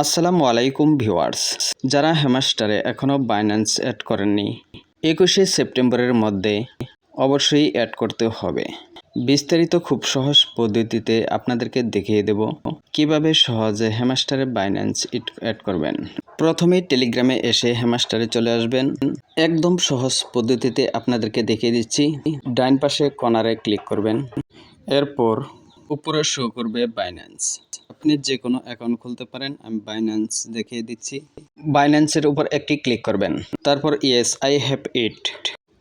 আসসালামু আলাইকুম ভিউয়ার্স। যারা হ্যামাস্টারে এখনও বাইন্যান্স অ্যাড করেননি, একুশে সেপ্টেম্বরের মধ্যে অবশ্যই অ্যাড করতে হবে। বিস্তারিত খুব সহজ পদ্ধতিতে আপনাদেরকে দেখিয়ে দেব কীভাবে সহজে হ্যামাস্টারে বাইন্যান্স ইট অ্যাড করবেন। প্রথমেই টেলিগ্রামে এসে হ্যামাস্টারে চলে আসবেন। একদম সহজ পদ্ধতিতে আপনাদেরকে দেখিয়ে দিচ্ছি। ডাইন পাশে কর্নারে ক্লিক করবেন। এরপর উপরে শো করবে বাইন্যান্স আপনি যে কোনো অ্যাকাউন্ট খুলতে পারেন, আমি বাইন্যান্স দেখিয়ে দিচ্ছি। বাইন্যান্সের উপর একটি ক্লিক করবেন। তারপর ইয়েস আই হ্যাভ ইট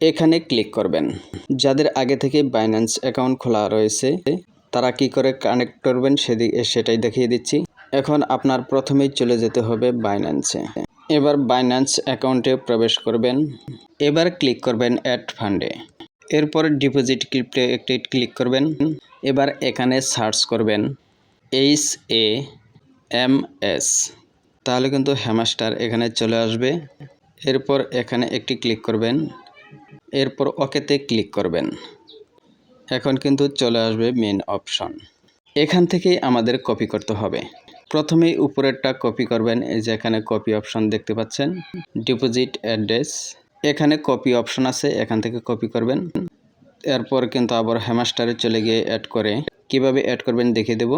এখানে ক্লিক করবেন। যাদের আগে থেকে বাইন্যান্স অ্যাকাউন্ট খোলা রয়েছে, তারা কি করে কানেক্ট করবেন সেদিকে সেটাই দেখিয়ে দিচ্ছি। এখন আপনার প্রথমেই চলে যেতে হবে বাইন্যান্সে এবার বাইন্যান্স অ্যাকাউন্টে প্রবেশ করবেন। এবার ক্লিক করবেন অ্যাড ফান্ডে এরপর ডিপোজিট ক্লিপে একটি ক্লিক করবেন। এবার এখানে সার্চ করবেন এইচ এ এম এস তাহলে কিন্তু হ্যামাস্টার এখানে চলে আসবে। এরপর এখানে একটি ক্লিক করবেন। এরপর ওকেতে ক্লিক করবেন। এখন কিন্তু চলে আসবে মেন অপশন। এখান থেকেই আমাদের কপি করতে হবে। প্রথমেই উপরেরটা কপি করবেন। এই যে এখানে কপি অপশন দেখতে পাচ্ছেন। Deposit address. এখানে কপি অপশন আছে, এখান থেকে কপি করবেন। এরপর কিন্তু আবার হ্যামাস্টারে চলে গিয়ে অ্যাড করে। কীভাবে অ্যাড করবেন দেখিয়ে দেব।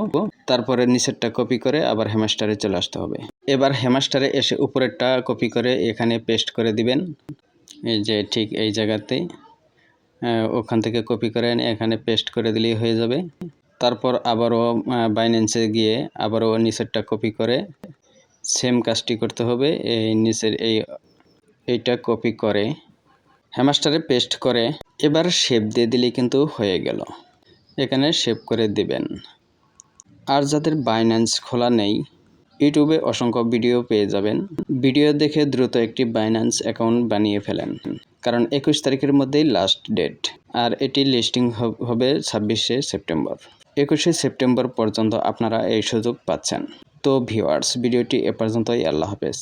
তারপরে নিচেরটা কপি করে আবার হ্যামাস্টারে চলে আসতে হবে। এবার হ্যামাস্টারে এসে উপরেরটা কপি করে এখানে পেস্ট করে দিবেন। এই যে ঠিক এই জায়গাতেই ওখান থেকে কপি করে এনে এখানে পেস্ট করে দিলেই হয়ে যাবে। তারপর আবারও বাইন্যান্সে গিয়ে আবারও নিচেরটা কপি করে সেম কাজটি করতে হবে। এই নিচের এই এইটা কপি করে হ্যামাস্টারে পেস্ট করে, এবার শেপ দিয়ে দিলেই কিন্তু হয়ে গেল। এখানে সেভ করে দিবেন। আর যাদের বাইন্যান্স খোলা নেই ইউটিউবে অসংখ্য ভিডিও পেয়ে যাবেন। ভিডিও দেখে দ্রুত একটি বাইন্যান্স অ্যাকাউন্ট বানিয়ে ফেলেন, কারণ একুশ তারিখের মধ্যেই লাস্ট ডেট আর এটি লিস্টিং হবে ছাব্বিশে সেপ্টেম্বর। একুশে সেপ্টেম্বর পর্যন্ত আপনারা এই সুযোগ পাচ্ছেন। তো ভিউয়ার্স ভিডিওটি এ পর্যন্তই। আল্লাহ হাফেজ।